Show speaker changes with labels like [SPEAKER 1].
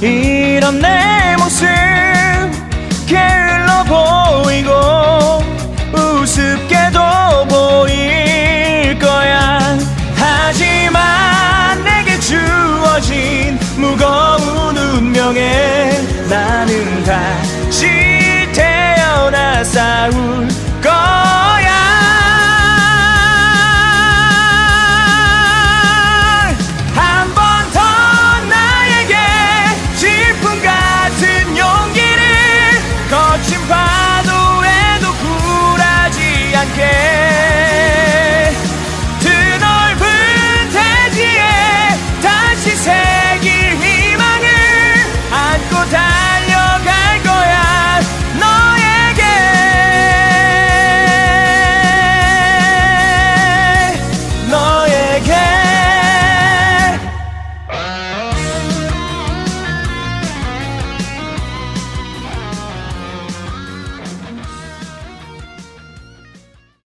[SPEAKER 1] 이런 내 모습 게을러 보이고 우습게도 보일 거야. 하지만 내게 주어진 무거운 운명에 나는 다시